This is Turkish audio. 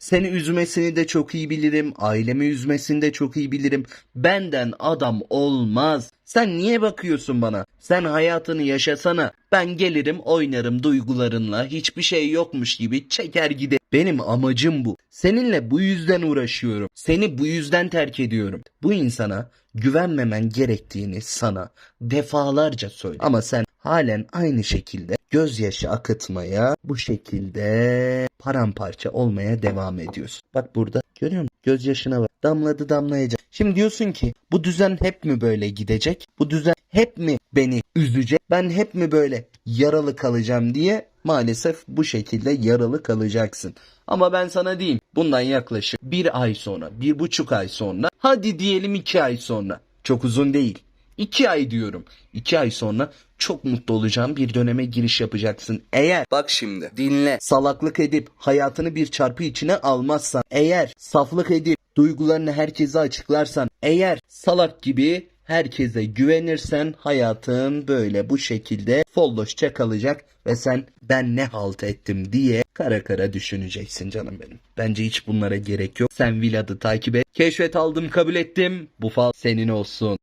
Seni üzmesini de çok iyi bilirim. Ailemi üzmesini de çok iyi bilirim. Benden adam olmaz. Sen niye bakıyorsun bana? Sen hayatını yaşasana. Ben gelirim oynarım duygularınla. Hiçbir şey yokmuş gibi çeker giderim. Benim amacım bu. Seninle bu yüzden uğraşıyorum. Seni bu yüzden terk ediyorum. Bu insana güvenmemen gerektiğini sana defalarca söyle. Ama sen halen aynı şekilde gözyaşı akıtmaya, bu şekilde paramparça olmaya devam ediyorsun. Bak burada görüyor musun? Gözyaşına bak. Damladı damlayacak. Şimdi diyorsun ki bu düzen hep mi böyle gidecek? Bu düzen hep mi beni üzecek? Ben hep mi böyle yaralı kalacağım diye maalesef bu şekilde yaralı kalacaksın. Ama ben sana diyeyim bundan yaklaşık bir ay sonra, bir buçuk ay sonra, hadi diyelim iki ay sonra. Çok uzun değil. İki ay diyorum. İki ay sonra çok mutlu olacağım bir döneme giriş yapacaksın. Eğer bak şimdi dinle salaklık edip hayatını bir çarpı içine almazsan eğer saflık edip duygularını herkese açıklarsan eğer salak gibi herkese güvenirsen hayatın böyle bu şekilde folloşça kalacak ve sen ben ne halt ettim diye kara kara düşüneceksin canım benim. Bence hiç bunlara gerek yok. Sen Vilad'ı takip et. Keşfet aldım kabul ettim. Bu fal senin olsun.